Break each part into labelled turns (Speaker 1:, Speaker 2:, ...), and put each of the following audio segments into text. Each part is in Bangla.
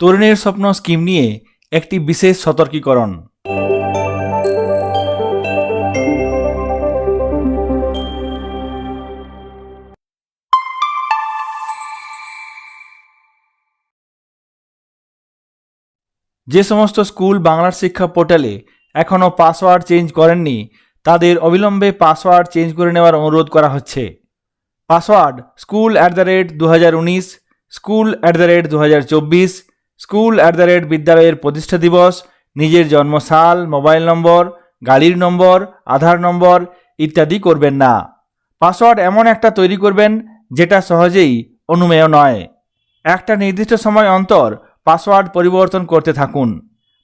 Speaker 1: তরুণের স্বপ্ন স্কিম নিয়ে একটি বিশেষ সতর্কীকরণ। যে সমস্ত স্কুল বাংলার শিক্ষা পোর্টালে এখনও পাসওয়ার্ড চেঞ্জ করেননি, তাদের অবিলম্বে পাসওয়ার্ড চেঞ্জ করে নেওয়ার অনুরোধ করা হচ্ছে। Password school at the rate দু হাজার উনিশ, স্কুল অ্যাট দ্য রেট দু হাজার চব্বিশ স্কুল অ্যাট দ্য রেট বিদ্যালয়ের প্রতিষ্ঠা দিবস, নিজের জন্মসাল, মোবাইল নম্বর, গাড়ির নম্বর, আধার নম্বর ইত্যাদি করবেন না। পাসওয়ার্ড এমন একটা তৈরি করবেন যেটা সহজেই অনুমেয় নয়। একটা নির্দিষ্ট সময় অন্তর পাসওয়ার্ড পরিবর্তন করতে থাকুন।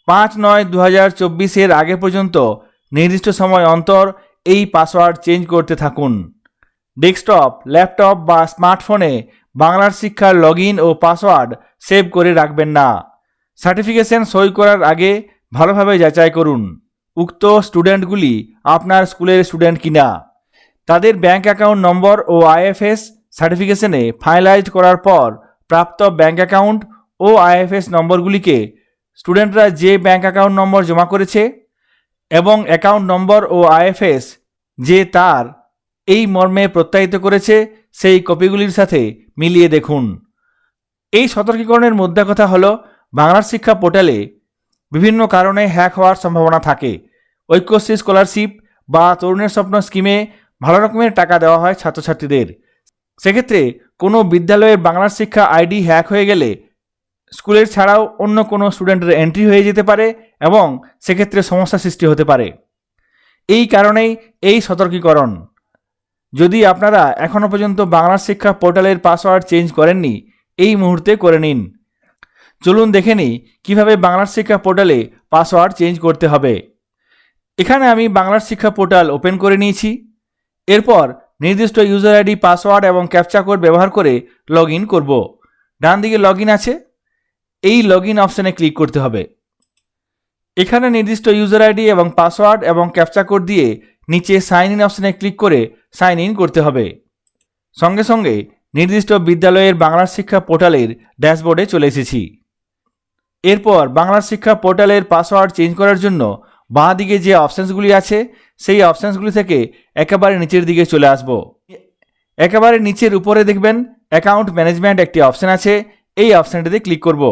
Speaker 1: পাঁচ নয় দু হাজার চব্বিশের আগে পর্যন্ত নির্দিষ্ট সময় অন্তর এই পাসওয়ার্ড চেঞ্জ করতে থাকুন। ডেস্কটপ, ল্যাপটপ বা স্মার্টফোনে বাংলার শিক্ষার লগ ও পাসওয়ার্ড সেভ করে রাখবেন না। সার্টিফিকেশন সই করার আগে ভালোভাবে যাচাই করুন। উক্ত স্টুডেন্টগুলি আপনার স্কুলের স্টুডেন্ট কিনা। তাদের ব্যাংক অ্যাকাউন্ট নম্বর ও আইএফএস সার্টিফিকেশনে ফাইনালাইজ করার পর প্রাপ্ত ব্যাংক অ্যাকাউন্ট ও আইএফএস নম্বরগুলিকে স্টুডেন্টরা যে ব্যাংক অ্যাকাউন্ট নম্বর জমা করেছে এবং অ্যাকাউন্ট নম্বর ও আইএফএস যে তার এই মর্মে প্রত্যায়িত করেছে, সেই কপিগুলির সাথে মিলিয়ে দেখুন। এই সতর্কীকরণের মধ্যে কথা হলো, বাংলার শিক্ষা পোর্টালে বিভিন্ন কারণে হ্যাক হওয়ার সম্ভাবনা থাকে। ঐক্যশ্রী স্কলারশিপ বা তরুণের স্বপ্ন স্কিমে ভালো রকমের টাকা দেওয়া হয় ছাত্রছাত্রীদের। সেক্ষেত্রে কোনো বিদ্যালয়ের বাংলার শিক্ষা আইডি হ্যাক হয়ে গেলে স্কুলের ছাড়াও অন্য কোনো স্টুডেন্টের এন্ট্রি হয়ে যেতে পারে এবং সেক্ষেত্রে সমস্যা সৃষ্টি হতে পারে। এই কারণেই এই সতর্কীকরণ। যদি আপনারা এখনও পর্যন্ত বাংলা শিক্ষা পোর্টালের পাসওয়ার্ড চেঞ্জ করেননি, এই মুহূর্তে করে নিন। চলুন দেখে নিই কীভাবে বাংলার শিক্ষা পোর্টালে পাসওয়ার্ড চেঞ্জ করতে হবে। এখানে আমি বাংলার শিক্ষা পোর্টাল ওপেন করে নিয়েছি। এরপর নির্দিষ্ট ইউজার আইডি, পাসওয়ার্ড এবং ক্যাপচা কোড ব্যবহার করে লগ ইন করব। ডান দিকে লগ ইন আছে। এই লগ ইন অপশানে ক্লিক করতে হবে। এখানে নির্দিষ্ট ইউজার আইডি এবং পাসওয়ার্ড এবং ক্যাপচা কোড দিয়ে নিচে সাইন ইন অপশানে ক্লিক করে সাইন ইন করতে হবে। সঙ্গে সঙ্গে নির্দিষ্ট বিদ্যালয়ের বাংলা শিক্ষা পোর্টালের ড্যাশবোর্ডে চলে এসেছি। এরপর বাংলা শিক্ষা পোর্টালের পাসওয়ার্ড চেঞ্জ করার জন্য বাঁ দিকে যে অপশানসগুলি আছে, সেই অপশানসগুলি থেকে একেবারে নিচের দিকে চলে আসব। একেবারে নিচের উপরে দেখবেন অ্যাকাউন্ট ম্যানেজমেন্ট একটি অপশান আছে, এই অপশানটিতে ক্লিক করব।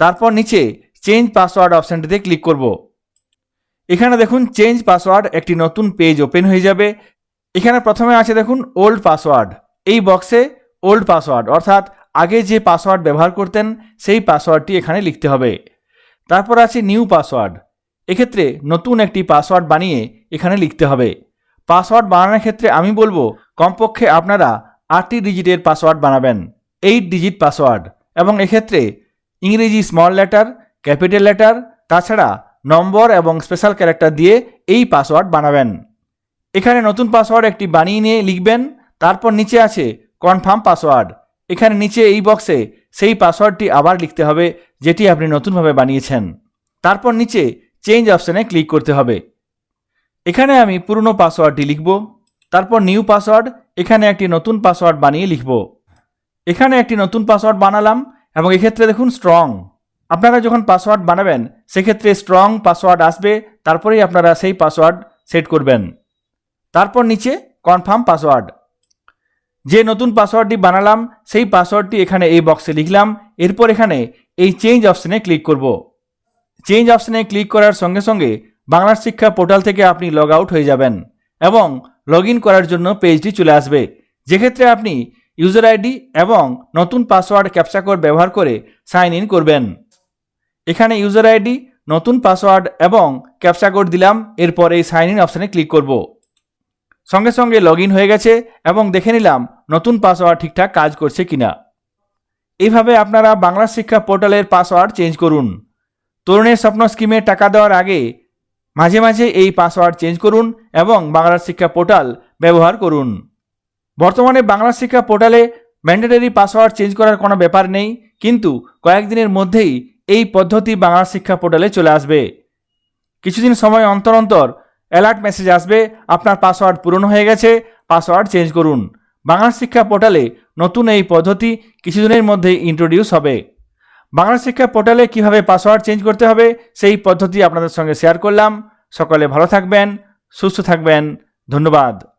Speaker 1: তারপর নিচে চেঞ্জ পাসওয়ার্ড অপশানটিতে ক্লিক করব। এখানে দেখুন চেঞ্জ পাসওয়ার্ড একটি নতুন পেজ ওপেন হয়ে যাবে। এখানে প্রথমে আছে দেখুন ওল্ড পাসওয়ার্ড এই বক্সে ওল্ড পাসওয়ার্ড অর্থাৎ আগে যে পাসওয়ার্ড ব্যবহার করতেন, সেই পাসওয়ার্ডটি এখানে লিখতে হবে। তারপর আছে নিউ পাসওয়ার্ড এক্ষেত্রে নতুন একটি পাসওয়ার্ড বানিয়ে এখানে লিখতে হবে। পাসওয়ার্ড বানানোর ক্ষেত্রে আমি বলব, কমপক্ষে আপনারা আটটি ডিজিটের পাসওয়ার্ড বানাবেন। এইট ডিজিট পাসওয়ার্ড এবং এক্ষেত্রে ইংরেজি স্মল লেটার ক্যাপিটাল লেটার তাছাড়া নম্বর এবং স্পেশাল ক্যারেক্টার দিয়ে এই পাসওয়ার্ড বানাবেন। এখানে নতুন পাসওয়ার্ড একটি বানিয়ে নিয়ে লিখবেন, তারপর নিচে আছে কনফার্ম পাসওয়ার্ড এখানে নিচে এই বক্সে সেই পাসওয়ার্ডটি আবার লিখতে হবে, যেটি আপনি নতুনভাবে বানিয়েছেন। তারপর নিচে চেঞ্জ অপশানে ক্লিক করতে হবে। এখানে আমি পুরনো পাসওয়ার্ডটি লিখব, তারপর নিউ পাসওয়ার্ড এখানে একটি নতুন পাসওয়ার্ড বানিয়ে লিখব। এখানে একটি নতুন পাসওয়ার্ড বানালাম, এবং এক্ষেত্রে দেখুন স্ট্রং আপনারা যখন পাসওয়ার্ড বানাবেন, সেক্ষেত্রে স্ট্রং পাসওয়ার্ড আসবে, তারপরেই আপনারা সেই পাসওয়ার্ড সেট করবেন। তারপর নিচে কনফার্ম পাসওয়ার্ড যে নতুন পাসওয়ার্ডটি বানালাম, সেই পাসওয়ার্ডটি এখানে এই বক্সে লিখলাম। এরপর এখানে এই চেঞ্জ অপশানে ক্লিক করব। চেঞ্জ অপশানে ক্লিক করার সঙ্গে সঙ্গে বাংলার শিক্ষা পোর্টাল থেকে আপনি লগ আউট হয়ে যাবেন এবং লগ করার জন্য পেজটি চলে আসবে। যেক্ষেত্রে আপনি ইউজার আইডি এবং নতুন পাসওয়ার্ড ক্যাপচা কোড ব্যবহার করে সাইন ইন করবেন। এখানে ইউজার আইডি নতুন পাসওয়ার্ড এবং ক্যাপচা কোড দিলাম, এরপর এই সাইন ইন অপশানে ক্লিক করব। সঙ্গে সঙ্গে লগ হয়ে গেছে এবং দেখে নিলাম নতুন পাসওয়ার্ড ঠিকঠাক কাজ করছে কিনা। এইভাবে আপনারা বাংলা শিক্ষা পোর্টালের পাসওয়ার্ড চেঞ্জ করুন। তরুণের স্বপ্ন স্কিমে টাকা দেওয়ার আগে মাঝে মাঝে এই পাসওয়ার্ড চেঞ্জ করুন এবং বাংলা শিক্ষা পোর্টাল ব্যবহার করুন। বর্তমানে বাংলা শিক্ষা পোর্টালে ম্যান্ডেটরি পাসওয়ার্ড চেঞ্জ করার কোনো ব্যাপার নেই, কিন্তু কয়েকদিনের মধ্যেই এই পদ্ধতি বাংলা শিক্ষা পোর্টালে চলে আসবে। কিছুদিন সময় অন্তর অন্তর অ্যালার্ট মেসেজ আসবে, আপনার পাসওয়ার্ড পূরণ হয়ে গেছে, পাসওয়ার্ড চেঞ্জ করুন। বাংলা শিক্ষা পোর্টালে নতুন এই পদ্ধতি কিছুদিনের মধ্যে ইন্ট্রোডিউস হবে। বাংলা শিক্ষা পোর্টালে কীভাবে পাসওয়ার্ড চেঞ্জ করতে হবে, সেই পদ্ধতি আপনাদের সঙ্গে শেয়ার করলাম। সকলে ভালো থাকবেন, সুস্থ থাকবেন। ধন্যবাদ।